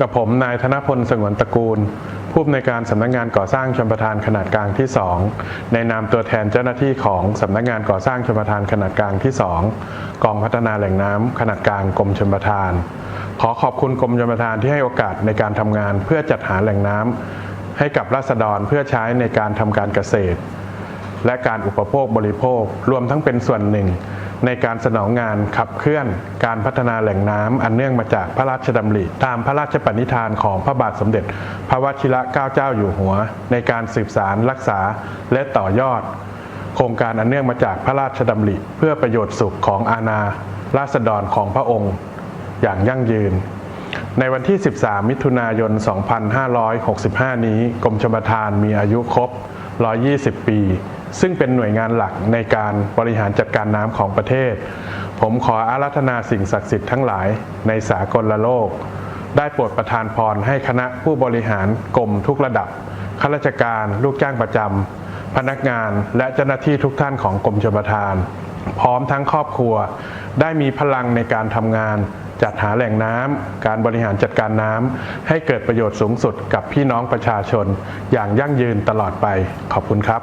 กับผมนายธนพลสงวนตระกูล ผู้อำนวยการสำนักงานก่อสร้างชลประทานขนาดกลางที่ 2 ในนามตัวแทนเจ้าหน้าที่ของสำนักงานก่อสร้างชลประทานขนาดกลางที่ 2 กองพัฒนาแหล่งน้ำขนาดกลางกรมชลประทาน ขอขอบคุณกรมชลประทานที่ให้โอกาสในการทำงานเพื่อจัดหาแหล่งน้ำให้กับราษฎรเพื่อใช้ในการทำการเกษตร และการอุปโภคบริโภครวมทั้งเป็นส่วนหนึ่ง ในการสนองงานขับเคลื่อน การพัฒนาแหล่งน้ำอันเนื่องมาจากพระราชดำริตามพระราชปณิธานของพระบาทสมเด็จ พระวชิระเกล้าเจ้าอยู่หัว ในการสืบสารรักษาและต่อยอด โครงการอันเนื่องมาจากพระราชดำริเพื่อประโยชน์สุขของอาณาราษฎรของพระองค์ อย่างยั่งยืน ในวันที่ 13 มิถุนายน 2565 นี้กรมชลประทานมีอายุครบ 120 ปี ซึ่งเป็นหน่วยงานหลักในการบริหารจัดการน้ำของประเทศ ผมขออาราธนาสิ่งศักดิ์สิทธิ์ทั้งหลายในสากลโลก ได้โปรดประทานพรให้คณะผู้บริหารกรมทุกระดับข้าราชการลูกจ้างประจำพนักงานและเจ้าหน้าที่ทุกท่านของกรมชลประทาน พร้อมทั้งครอบครัว ได้มีพลังในการทำงานจัดหาแหล่งน้ำ การบริหารจัดการน้ำ ให้เกิดประโยชน์สูงสุดกับพี่น้องประชาชน อย่างยั่งยืนตลอดไป ขอบคุณครับ